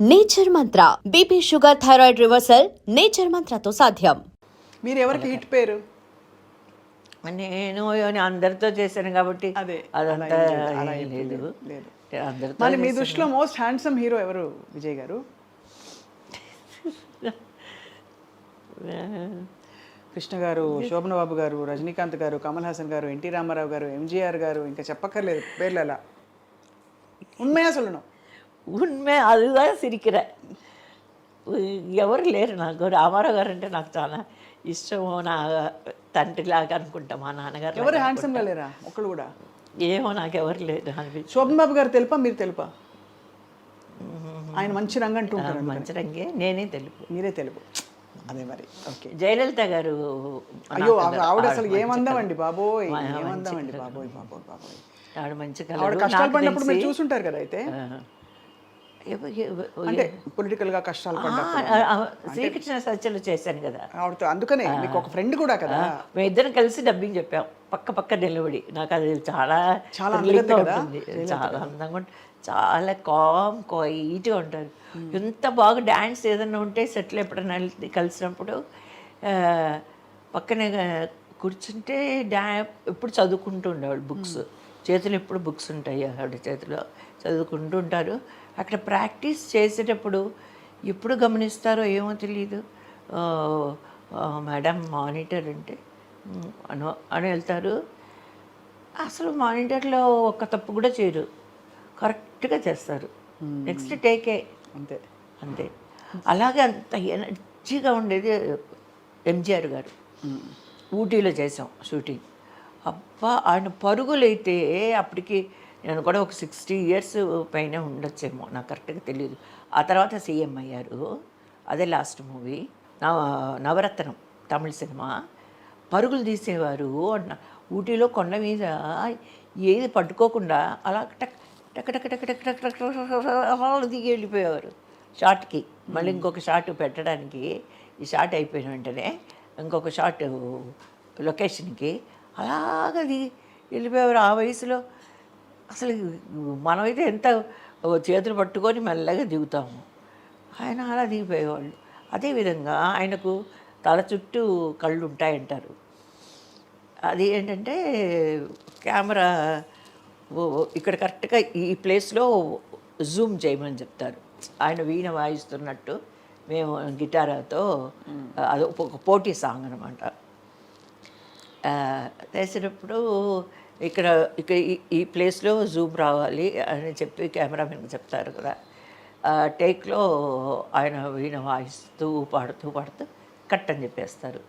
Nature Mantra BP sugar thyroid reversal Nature మంత్రతో సాధ్యం. మీరు ఎవరికి హిట్ పేరు? నేను అని అందరితో చేశాను కాబట్టి అదే అదంతా లేదు మీ దృష్టిలో మోస్ట్ హ్యాండ్సమ్ హీరో ఎవరు విజయ్ గారు? కృష్ణ గారు శోభన బాబు గారు రజనీకాంత్ గారు కమల్ హాసన్ గారు ఎన్టీ రామారావు గారు ఎంజీఆర్ గారు ఇంకా చెప్పక్కర్లేదు పేర్లు అలా. ఉన్మయా சொல்லணும் ఉన్మే அதுதான் సిరికిరా ఎవరు లేరు నాకు రామారావు గారు అంటే నాకు చాలా ఇష్టము నా తండ్రిలాగా అనుకుంటా మా నాన్నగారు ఎవరు హ్యాండ్సమ్ గా లేరా ఒకళ్ళు కూడా ఏమో నాకు ఎవరు లేరు అనిపించి శోభన్ బాబు గారు తెలుపా మీరు తెలుపా ఆయన మంచి రంగు అంటూ ఉంటారు మంచి రంగే నేనే తెలుపు మీరే తెలుపు అదే మరి ఓకే జయలలిత గారు అయ్యో నాకు ఆవిడ- ఆవిడ అసలు మంచి ఏమందామండి బాబోయ్ మా- మంచి ఏమందామండి కలర్. బాబోయ్ బాబోయ్ బాబోయ్ ఆవిడ మంచి ఆవిడ కలర్ కష్టాలు పడినప్పుడు మీరు చూసుంటారు కదా అయితే అంటే పొలిటికల్గా కష్టాలు శ్రీకృష్ణ సత్యలు చేశాను కదా. ఆవిడతో అందుకనే మీకు ఒక ఫ్రెండ్ కూడా కదా. మేము ఇద్దరం కలిసి డబ్బింగ్ చెప్పాం. పక్క పక్క నిలబడి. నాకు అది చాలా చాలా చాలా అందంగా ఉంటుంది. చాలా కామ్ క్వైట్గా ఉంటారు. ఎంత బాగా డ్యాన్స్ ఏదైనా ఉంటే సెటిల్ ఎప్పుడైనా వెళ్తే- కలిసినప్పుడు పక్కనే కూర్చుంటే డ్యా ఎప్పుడు చదువుకుంటూ ఉండేవాళ్ళు బుక్స్. చేతిలో ఎప్పుడు బుక్స్ ఉంటాయి ఆవిడ చేతిలో. చదువుకుంటూ ఉంటారు. అక్కడ ప్రాక్టీస్ చేసేటప్పుడు ఎప్పుడు గమనిస్తారో ఏమో తెలియదు మేడం మానిటర్ అంటే "ఉమ్, అను అని వెళ్తారు. అసలు మానిటర్లో ఒక తప్పు కూడా చేయరు. కరెక్ట్గా చేస్తారు. నెక్స్ట్ టేకే. అంతే. అంతే. అలాగే అంత ఎనర్జీగా ఉండేది ఎంజిఆర్ గారు. ఊటీలో చేసాం షూటింగ్. అబ్బా ఆయన పరుగులైతే అప్పటికి నేను కూడా ఒక సిక్స్టీ ఇయర్స్ పైన ఉండొచ్చేమో నాకు కరెక్ట్గా తెలియదు ఆ తర్వాత సీఎం అయ్యారు అదే లాస్ట్ మూవీ నవ నవరత్నం తమిళ సినిమా పరుగులు తీసేవారు అన్న ఊటీలో కొండ మీద ఏది పట్టుకోకుండా అలా టక్ టక్ టక్ టక్ టక్ టక్ టక్ అలా దిగి వెళ్ళిపోయేవారు షార్ట్కి మళ్ళీ ఇంకొక షార్ట్ పెట్టడానికి ఈ షార్ట్ అయిపోయిన వెంటనే ఇంకొక షార్ట్ లొకేషన్కి అలాగ దిగి వెళ్ళిపోయేవారు ఆ వయసులో అసలు మనమైతే ఎంత చేతులు పట్టుకొని మెల్లగా దిగుతాము. ఆయన అలా దిగిపోయేవాళ్ళు. అదేవిధంగా ఆయనకు తల చుట్టూ కళ్ళు ఉంటాయంటారు. అది ఏంటంటే కెమెరా ఇక్కడ కరెక్ట్గా ఈ ప్లేస్లో జూమ్ చేయమని చెప్తారు. ఆయన వీణ వాయిస్తున్నట్టు మేము గిటారాతో అది ఒక పోటీ సాంగ్ అనమాట చేసేటప్పుడు ఇక్కడ ఇక్కడ ఈ- ఈ ప్లేస్లో జూమ్ రావాలి అని చెప్పి కెమెరామెన్ చెప్తారు కదా ఆ టేక్లో ఆయన వీణ వాయిస్తూ పాడుతూ పాడుతూ కట్ అని చెప్పేస్తారు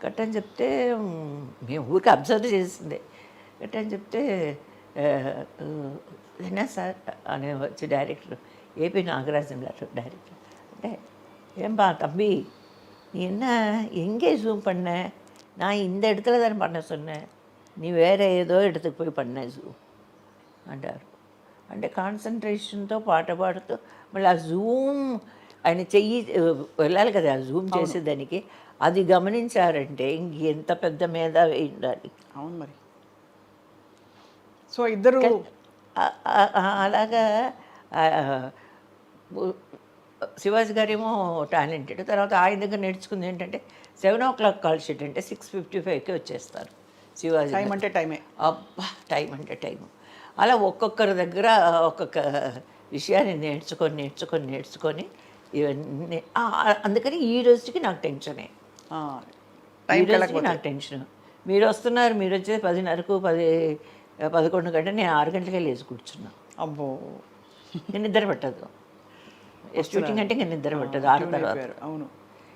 కట్ అని చెప్తే మ్, మేము ఊరికి అబ్జర్వ్ చేసిందే కట్ అని చెప్తే ఆ, ఆ, என்ன సార్ అని వచ్చి డైరెక్టర్ ఏపీ నాగరాజన్ గారు డైరెక్టర్ అంటే ஏன்பா தம்பி நீ என்ன எங்கே ஜூம் பண்ண நான் இந்த இடத்துல தானே பண்ண சொன்னேன் నీ వేరే ఏదో ఎడతకు పోయి పడినాయి జూ అంటారు. అంటే కాన్సన్ట్రేషన్తో పాట పాడుతూ మళ్ళీ ఆ జూమ్ ఆయన చెయ్యి వెళ్ళాలి కదా జూమ్ చేసేదానికి అది గమనించారంటే ఇంకెంత పెద్ద మీద ఉండాలి. అవును మరి. సో ఇద్దరు అలాగా శివాజీ గారేమో టాలెంటెడ్. తర్వాత ఆయన దగ్గర నేర్చుకుంది ఏంటంటే seven o'clock call sheet అంటే సిక్స్ ఫిఫ్టీ ఫైవ్కి వచ్చేస్తారు. శివాజీ టైం. అంటే టైమే అబ్బా టైం అంటే టైం అలా ఒక్కొక్కరి దగ్గర ఒక్కొక్క విషయాన్ని నేర్చుకొని నేర్చుకొని నేర్చుకొని ఇవన్నీ అందుకని ఈ రోజుకి నాకు టెన్షనే. ఈ రోజుకి నాకు టెన్షన్. మీరు వస్తున్నారు మీరు వచ్చేది పదిన్నరకు పది పదకొండు గంట నేను ఆరు గంటలకే లేచి కూర్చున్నా. అబ్బో. నేను నిద్ర పట్టదు. షూటింగ్ అంటే ఇంకా నిద్ర పట్టదు ఆరు తర్వాత. అవును.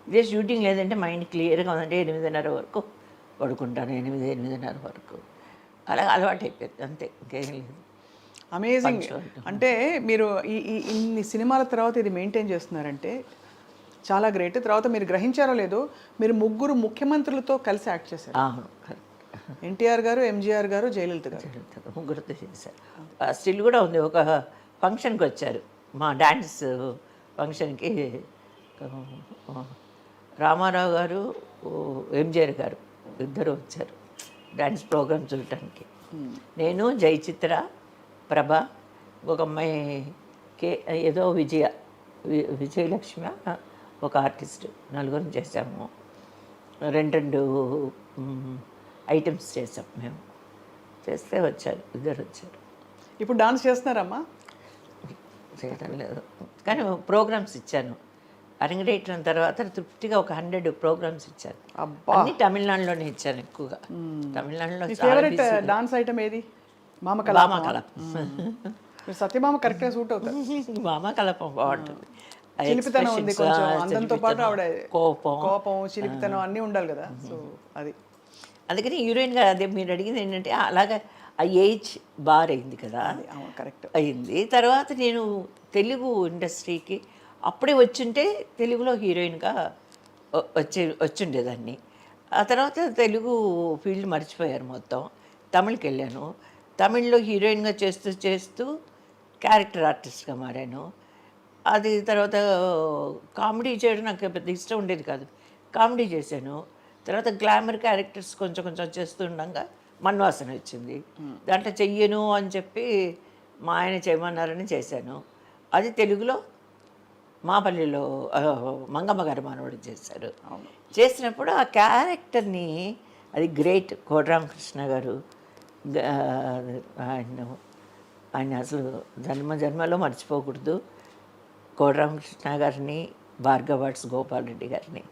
ఇదే షూటింగ్ లేదంటే మైండ్ క్లియర్గా ఉందంటే ఎనిమిదిన్నర వరకు పడుకుంటాను ఎనిమిది ఎనిమిదిన్నర వరకు. అలా అలవాటు అయిపోయింది అంతే ఇంకేం లేదు. అమేజింగ్ అంటే మీరు ఈ ఈ ఇన్ని సినిమాల తర్వాత ఇది మెయింటైన్ చేస్తున్నారంటే చాలా గ్రేట్. తర్వాత మీరు గ్రహించారో లేదో మీరు ముగ్గురు ముఖ్యమంత్రులతో కలిసి యాక్ట్ చేశారు. ఎన్టీఆర్ గారు ఎంజీఆర్ గారు జయలలిత గారు. ముగ్గురుతో చేశారు. స్టిల్ కూడా ఉంది ఒక ఫంక్షన్కి వచ్చారు. మా డ్యాన్స్ ఫంక్షన్కి రామారావు గారు ఎంజిఆర్ గారు. ఇద్దరు వచ్చారు డ్యాన్స్ ప్రోగ్రామ్ చూడటానికి. నేను జయచిత్ర ప్రభ ఒక అమ్మాయి కే ఏదో విజయ వి- విజయలక్ష్మి ఒక ఆర్టిస్ట్ నలుగురం చేసాము రెండు రెండు ఐటమ్స్ చేసాం మేము. చేస్తే వచ్చారు ఇద్దరు వచ్చారు. ఇప్పుడు డాన్స్ చేస్తున్నారమ్మా? చేయడం లేదు. కానీ ప్రోగ్రామ్స్ ఇచ్చాను. అరంగేట్రం తర్వాత తృప్తిగా ఒక హండ్రెడ్ ప్రోగ్రామ్స్ అబ్బా. అన్ని తమిళనాడులోనే ఇచ్చాను ఎక్కువగా. తమిళనాడులో ఫేవరెట్. డాన్స్ ఐటమ్ ఏది? మామ కళ కలపం మీరు సత్యభామ కరెక్ట్గా సూట్ అవుతారు. భామ కలపం బాగుంటుంది చిలిపితనం ఉంది కొంచెం. అందంతో పాటు ఆవిడ కోపం. కోపం చిలిపితనం అన్నీ ఉండాలి కదా. సో అది. అందుకని హీరోయిన్గా అదే మీరు అడిగింది ఏంటంటే అలాగా ఆ ఏజ్ బార్ అయింది కదా. కరెక్ట్. అయింది. తర్వాత నేను తెలుగు ఇండస్ట్రీకి అప్పుడే వచ్చింటే తెలుగులో హీరోయిన్గా వచ్చే వచ్చిండేదాన్ని. ఆ తర్వాత తెలుగు ఫీల్డ్ మర్చిపోయారు మొత్తం. తమిళ్కి వెళ్ళాను తమిళ్ళో హీరోయిన్గా చేస్తూ చేస్తూ క్యారెక్టర్ ఆర్టిస్ట్గా మారాను. అది తర్వాత కామెడీ చేయడం నాకు పెద్ద ఇష్టం ఉండేది కాదు. కామెడీ చేశాను. తర్వాత గ్లామర్ క్యారెక్టర్స్ కొంచెం కొంచెం చేస్తుండగా మన్వాసన వచ్చింది. దాంట్లో చెయ్యను అని చెప్పి మా ఆయన చేయమన్నారని చేశాను. అది తెలుగులో మాపల్లిలో మంగమ్మ గారి మనవడు చేశారు. చేసినప్పుడు ఆ క్యారెక్టర్ని అది గ్రేట్ కోటరామకృష్ణ గారు ఆయన ఆయన అసలు జన్మ జన్మలో మర్చిపోకూడదు. కోటరామకృష్ణ గారిని భార్గవాట్స్ గోపాల్ రెడ్డి గారిని.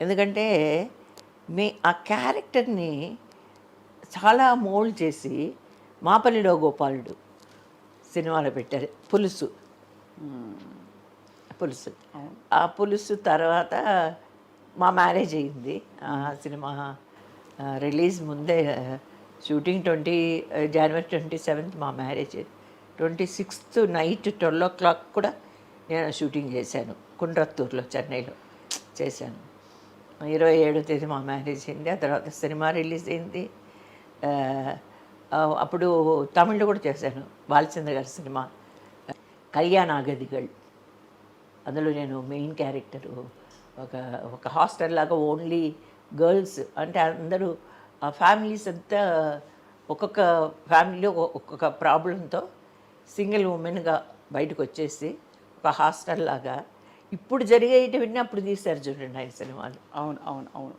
ఎందుకంటే మీ ఆ క్యారెక్టర్ని చాలా మోల్డ్ చేసి మాపల్లిలో గోపాలుడు సినిమాలో పెట్టారు. పులుసు. పులుసు. ఆ పులుసు తర్వాత మా మ్యారేజ్ అయింది. ఆ సినిమా రిలీజ్ ముందే shooting twenty January twenty seventh మా marriage. Twenty sixth night twelve o'clock కూడా నేను షూటింగ్ చేశాను. కుండ్రత్తూరులో చెన్నైలో చేశాను. ఇరవై ఏడో తేదీ మా మ్యారేజ్ అయింది. ఆ తర్వాత సినిమా రిలీజ్ అయింది. అప్పుడు తమిళ్ళో కూడా చేశాను. బాలచంద్ర గారి సినిమా. కళ్యాణాగదిగల్ అందులో నేను మెయిన్ క్యారెక్టరు ఒక ఒక హాస్టల్ లాగా ఓన్లీ గర్ల్స్ అంటే అందరూ ఆ ఫ్యామిలీస్ అంతా ఒక్కొక్క ఫ్యామిలీలో ఒక్కొక్క ప్రాబ్లంతో సింగిల్ ఉమెన్గా బయటకు వచ్చేసి ఒక హాస్టల్ లాగా ఇప్పుడు జరిగేటివన్నీ అప్పుడు తీశారు చూడండి ఆయన సినిమాలు. అవును అవును అవును.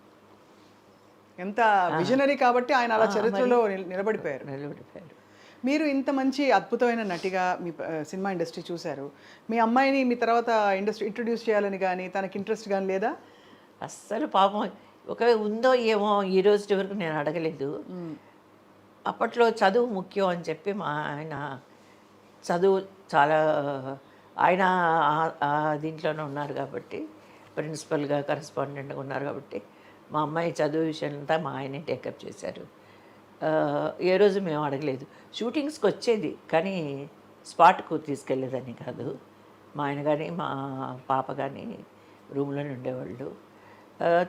ఎంత విజనరీ కాబట్టి ఆయన అలా చరిత్రలో నిల- నిలబడిపోయారు. నిలబడిపోయారు. మీరు ఇంత మంచి అద్భుతమైన నటిగా మీ సినిమా ఇండస్ట్రీ చూశారు. మీ అమ్మాయిని మీ తర్వాత ఇండస్ట్రీ ఇంట్రొడ్యూస్ చేయాలని కానీ తనకి ఇంట్రెస్ట్ కానీ లేదా? అస్సలు పాపం. ఒకవేళ ఉందో ఏమో ఈ రోజు వరకు నేను అడగలేదు. అప్పట్లో చదువు ముఖ్యం అని చెప్పి మా ఆయన చదువు చాలా ఆయన దీంట్లోనే ఉన్నారు కాబట్టి ప్రిన్సిపల్గా కరెస్పాండెంట్గా ఉన్నారు కాబట్టి మా అమ్మాయి చదువు విషయంలో మా ఆయనే టేకప్ చేశారు. ఏ రోజు మేము అడగలేదు. షూటింగ్స్కి వచ్చేది కానీ స్పాట్కు తీసుకెళ్ళేదని కాదు. మా ఆయన కానీ మా పాప కానీ రూమ్లోనే ఉండేవాళ్ళు.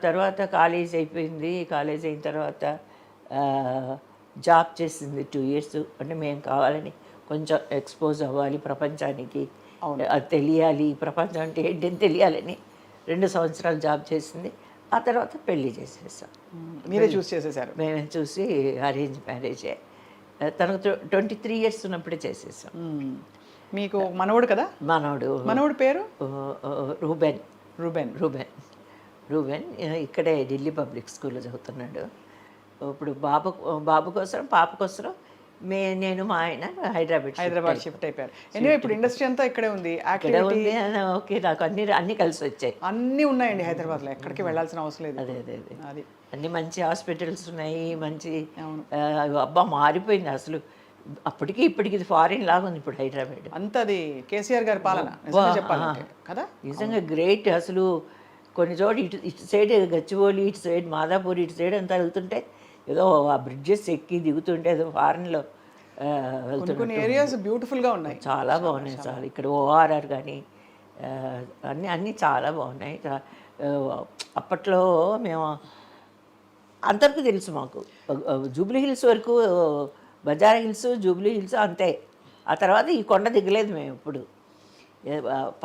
తర్వాత కాలేజ్ అయిపోయింది. కాలేజ్ అయిన తర్వాత జాబ్ చేసింది టూ ఇయర్స్. అంటే మేము కావాలని కొంచెం ఎక్స్పోజ్ అవ్వాలి ప్రపంచానికి. అది తెలియాలి. ప్రపంచం అంటే ఏంటని తెలియాలని రెండు సంవత్సరాలు జాబ్ చేసింది. ఆ తర్వాత పెళ్ళి చేసేసాం. మీరే చూస్ చేసేసారు? మేమే చూసి అరేంజ్ మ్యారేజే. తనకు ట్వంటీ త్రీ ఇయర్స్ ఉన్నప్పుడే చేసేసాం. మీకు మనవడు కదా? మనోడు మనవడు పేరు? రూబెన్. రూబెన్. రూబెన్. రూబెన్ ఇక్కడే ఢిల్లీ పబ్లిక్ స్కూల్లో చదువుతున్నాడు. ఇప్పుడు బాబు బాబు కోసం పాప కోసం మే నేను మా ఆయన హైదరాబాద్ హైదరాబాద్. షిఫ్ట్ అయిపోయారు. ఎనివే ఇప్పుడు ఇండస్ట్రీ అంతా ఇక్కడే ఉంది. యాక్టివిటీ ఓకే నాకు అన్ని అన్ని కలిసి వచ్చాయి. అన్నీ ఉన్నాయండి హైదరాబాద్లో. ఎక్కడికి వెళ్ళాల్సిన అవసరం లేదు. అదే అదే అదే. అన్ని మంచి హాస్పిటల్స్ ఉన్నాయి మంచి అబ్బా మారిపోయింది అసలు. అప్పటికి ఇప్పటికి ఇది ఫారిన్ లాగా ఉంది ఇప్పుడు హైదరాబాద్. అంత అది కేసీఆర్ గారి పాలన చెప్పాలంటే. కదా? నిజంగా గ్రేట్ అసలు. కొన్ని చోట్ల ఇటు ఇటు సైడ్ గచ్చిబౌలి ఇటు సైడ్ మాదాపూర్ ఇటు సైడ్ అంతా వెళ్తుంటే ఏదో ఆ బ్రిడ్జెస్ ఎక్కి దిగుతుంటే ఏదో ఫారెన్లో కొన్ని ఏరియాస్ బ్యూటిఫుల్గా ఉన్నాయి. చాలా బాగున్నాయి చాలా. ఇక్కడ ఓఆర్ఆర్ కానీ అన్నీ అన్నీ చాలా బాగున్నాయి. అప్పట్లో మేము అందరికీ తెలుసు మాకు. జూబ్లీ హిల్స్ వరకు బజార్ హిల్స్ జూబ్లీ హిల్స్ అంతే. ఆ తర్వాత ఈ కొండ దిగలేదు మేము ఇప్పుడు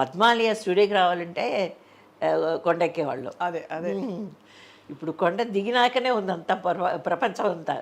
పద్మాలయ స్టూడియోకి రావాలంటే కొండ ఎక్కేవాళ్ళం. అదే అదే. ఇప్పుడు కొండ దిగినాకనే ఉంది అంతా పర్వ ప్రపంచం అంతా